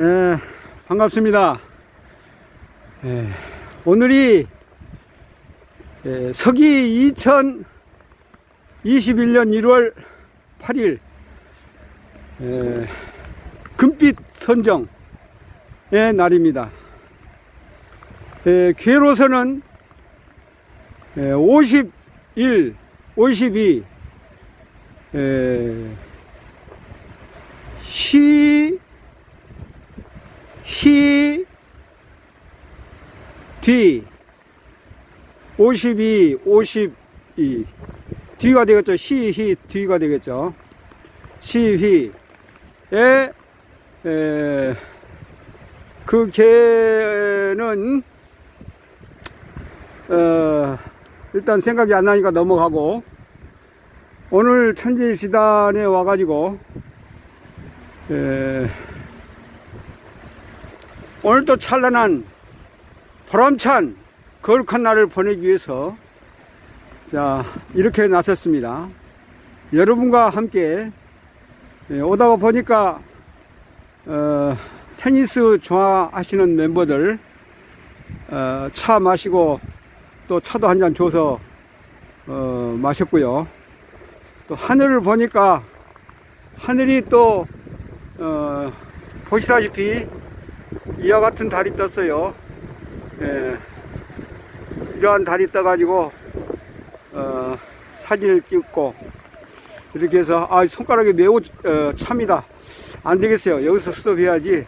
예, 반갑습니다. 예, 오늘이 예, 서기 2021년 1월 8일 예, 금빛 선정의 날입니다. 예, 괴로서는 예, 51, 52 예, 시 히, 뒤, 52, 52, 뒤가 되겠죠. 시, 히, 뒤가 되겠죠. 시, 휘, 에, 에, 그 개는, 어, 일단 생각이 안 나니까 넘어가고, 오늘 천지지단에 와가지고, 에, 오늘 또 찬란한 보람찬 거룩한 날을 보내기 위해서 자 이렇게 나섰습니다. 여러분과 함께 예, 오다가 보니까 어, 테니스 좋아하시는 멤버들 어, 차 마시고 또 차도 한 잔 줘서 어, 마셨고요. 또 하늘을 보니까 하늘이 또 어, 보시다시피 이와 같은 달이 떴어요. 예, 이러한 달이 떠가지고 어, 사진을 찍고 이렇게 해서 아 손가락이 매우 어, 참이다. 안 되겠어요. 여기서 스톱해야지.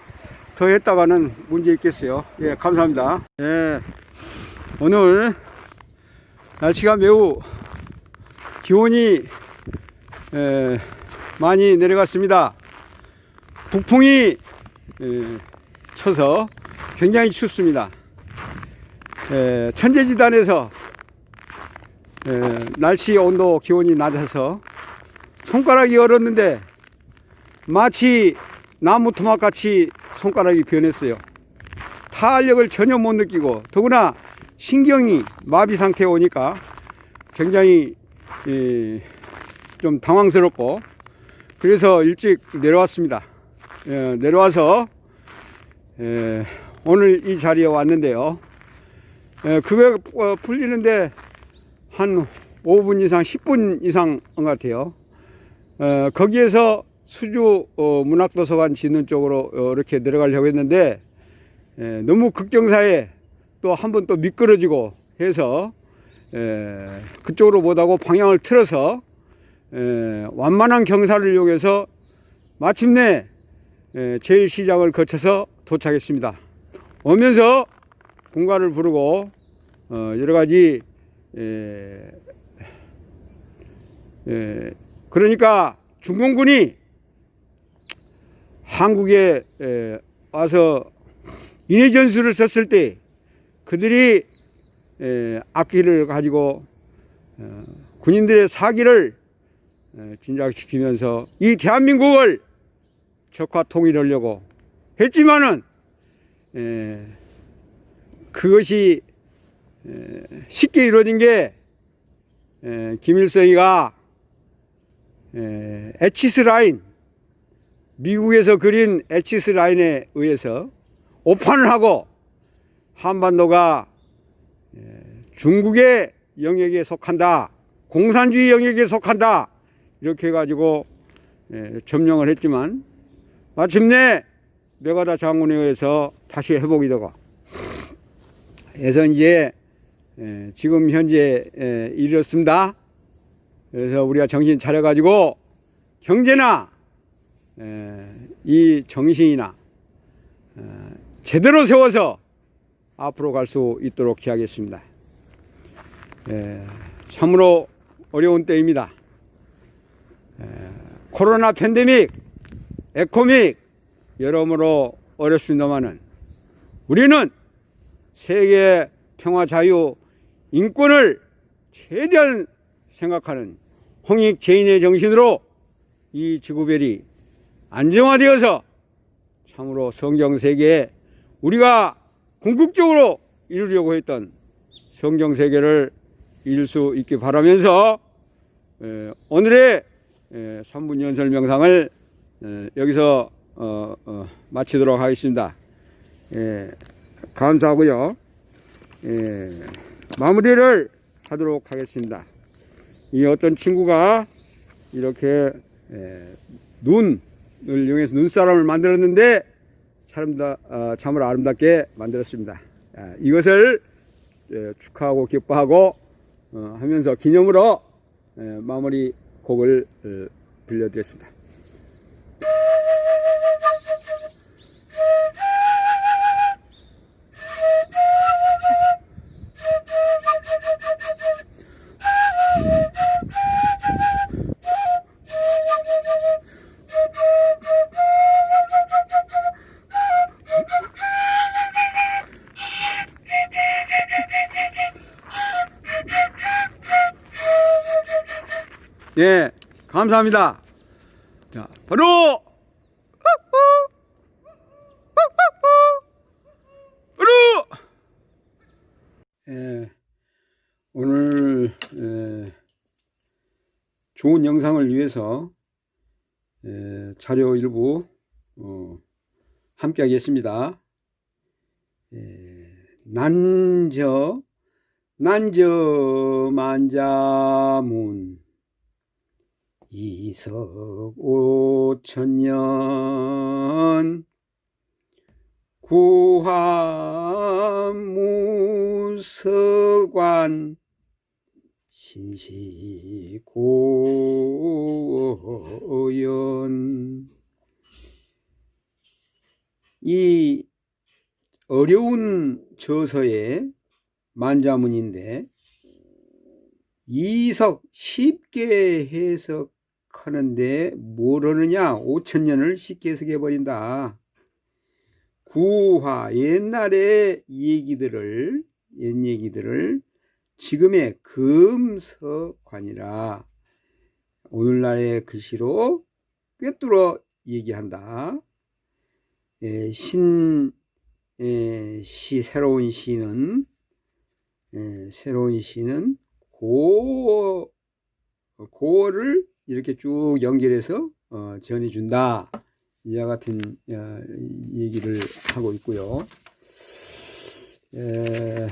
더 했다가는 문제 있겠어요. 예, 감사합니다. 예, 오늘 날씨가 매우 기온이 예, 많이 내려갔습니다. 북풍이 예, 쳐서 굉장히 춥습니다. 에, 천재지단에서 에, 날씨 온도 기온이 낮아서 손가락이 얼었는데 마치 나무 토막 같이 손가락이 변했어요. 탄력을 전혀 못 느끼고 더구나 신경이 마비 상태에 오니까 굉장히 에, 좀 당황스럽고 그래서 일찍 내려왔습니다. 에, 내려와서 예, 오늘 이 자리에 왔는데요. 예, 그거 어, 풀리는데 한 5분 이상, 10분 이상 한 것 같아요. 어, 거기에서 수주 어, 문학도서관 짓는 쪽으로 어, 이렇게 내려가려고 했는데 예, 너무 급경사에 또 한 번 또 미끄러지고 해서 예, 그쪽으로 못하고 방향을 틀어서 예, 완만한 경사를 이용해서 마침내 예, 제일 시장을 거쳐서 도착했습니다. 오면서 공가를 부르고 어, 여러 가지 에, 에, 그러니까 중공군이 한국에 에, 와서 인해 전술을 썼을 때 그들이 에, 악기를 가지고 어, 군인들의 사기를 에, 진작시키면서 이 대한민국을 적화 통일하려고 했지만은 에, 그것이 에, 쉽게 이루어진 게 에, 김일성이가 에, 에치스 라인 미국에서 그린 에치스 라인에 의해서 오판을 하고 한반도가 에, 중국의 영역에 속한다 공산주의 영역에 속한다 이렇게 해가지고 에, 점령을 했지만 마침내 메가다 장군에 의해서 다시 회복이 되고 그래서 이제 에, 지금 현재 에, 이렇습니다. 그래서 우리가 정신 차려가지고 경제나 에, 이 정신이나 에, 제대로 세워서 앞으로 갈 수 있도록 하겠습니다. 에, 참으로 어려운 때입니다. 에, 코로나 팬데믹, 에코믹 여러모로 어렵습니다만은 우리는 세계 평화 자유 인권을 최대한 생각하는 홍익 제인의 정신으로 이 지구별이 안정화되어서 참으로 성경 세계에 우리가 궁극적으로 이루려고 했던 성경 세계를 이룰 수 있기 바라면서 에, 오늘의 에, 3분 연설 명상을 에, 여기서 어, 어, 마치도록 하겠습니다. 예, 감사하고요. 예, 마무리를 하도록 하겠습니다. 이 어떤 친구가 이렇게 예, 눈을 이용해서 눈사람을 만들었는데 참다, 어, 참으로 아름답게 만들었습니다. 아, 이것을 예, 축하하고 기뻐하고 어, 하면서 기념으로 예, 마무리 곡을 어, 들려드렸습니다. 예, 감사합니다. 자, 바로 바로 예, 오늘 예, 좋은 영상을 위해서 예, 자료 일부 어, 함께 하겠습니다. 예, 난저 난저 만자문 이석 오천년 구화무서관 신시고연 이 어려운 저서의 만자문인데 이석 쉽게 해석 하는데 뭐라느냐? 5천년을 쉽게 해석해 버린다. 구화 옛날의 얘기들을 옛 얘기들을 지금의 금서관이라 오늘날의 글씨로 꿰뚫어 얘기한다. 에, 신 에, 시 새로운 시는 에, 새로운 시는 고어, 고어를 이렇게 쭉 연결해서 어, 전해준다. 이와 같은 어, 얘기를 하고 있고요. 에,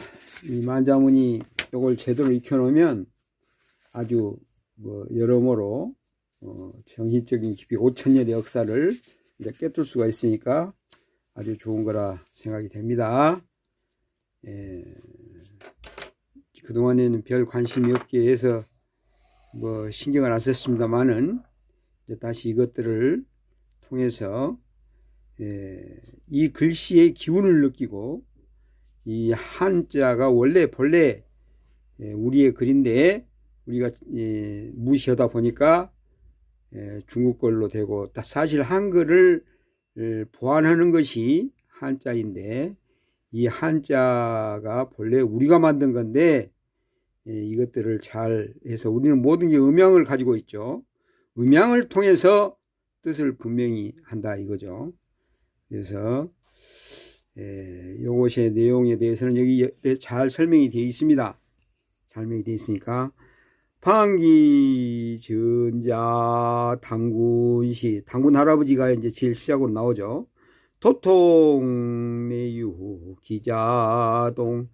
이 만자문이 이걸 제대로 익혀놓으면 아주 뭐 여러모로 어, 정신적인 깊이 5천년의 역사를 이제 꿰뚫 수가 있으니까 아주 좋은 거라 생각이 됩니다. 에, 그동안에는 별 관심이 없게 해서 뭐 신경을 안 썼습니다만은 이제 다시 이것들을 통해서 예, 이 글씨의 기운을 느끼고 이 한자가 원래 본래 예, 우리의 글인데 우리가 예, 무시하다 보니까 예, 중국 걸로 되고 사실 한글을 보완하는 것이 한자인데 이 한자가 본래 우리가 만든 건데 예, 이것들을 잘 해서 우리는 모든 게 음양을 가지고 있죠. 음양을 통해서 뜻을 분명히 한다 이거죠. 그래서 예, 이것의 내용에 대해서는 여기 잘 설명이 되어 있습니다. 설명이 되어 있으니까 방기 전자 당군시 당군 할아버지가 이제 제일 시작으로 나오죠. 도통 내유 기자동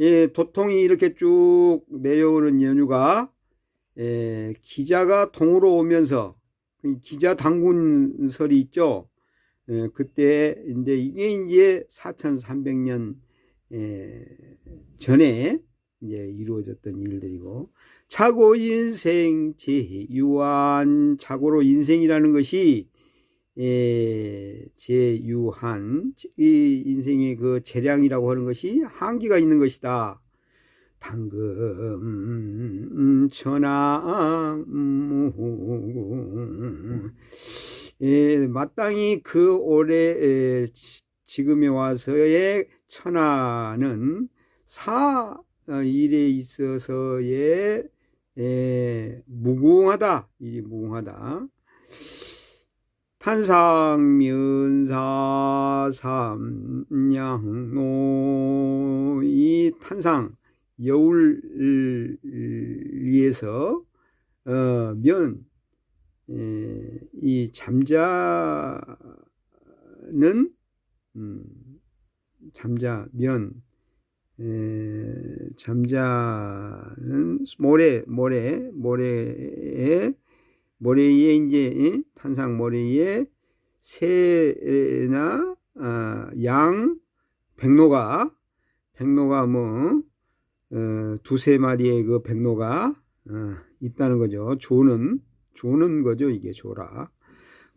예, 도통이 이렇게 쭉 내려오는 연유가 예, 기자가 통으로 오면서 기자 당군설이 있죠. 예, 그때 이제 이게 이제 4,300년 예, 전에 이제 이루어졌던 일들이고 차고 인생 제유한 차고로 인생이라는 것이 예, 제유한 이 인생의 그 재량이라고 하는 것이 한계가 있는 것이다. 당금 천하무 예, 마땅히 그 올해 지금에 와서의 천하는 사 일에 있어서의 에, 무궁하다. 일이 무궁하다 탄상면사 삼양노 이 탄상 여울 위해서 어, 면, 에, 이 잠자는 잠자는 음, 잠자 면 에, 잠자는 모래 모래 모래에 모래에 이제 예? 탄상 모래에 새나 아, 양 백로가 백로가 뭐 어, 두세 마리의 그 백로가 어, 있다는 거죠. 조는 조는 거죠. 이게 조라.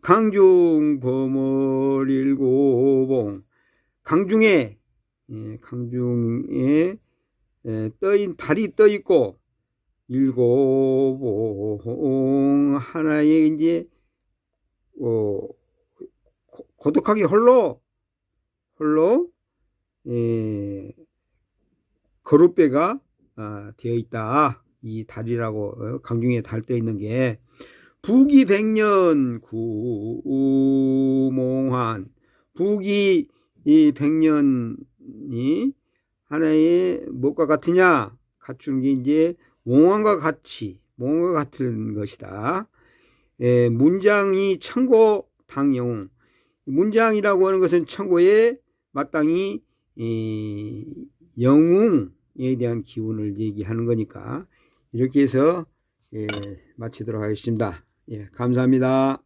강중 범월 일고봉 강중에 예, 강중에 에, 떠인 달이 떠 있고 일고봉 하나에 이제 어, 고- 고독하게 홀로 홀로 에, 거룻배가 아, 되어 있다. 이 달이라고 어, 강중에 달떠 있는 게. 부기 백년 구몽환. 부기 이 백년이 하나의 무엇과 같으냐? 갖춘 게 이제 몽환과 같이 몽환과 같은 것이다. 에, 문장이 천고 당영 문장이라고 하는 것은 천고에 마땅히 이, 영웅에 대한 기운을 얘기하는 거니까 이렇게 해서 예, 마치도록 하겠습니다. 예, 감사합니다.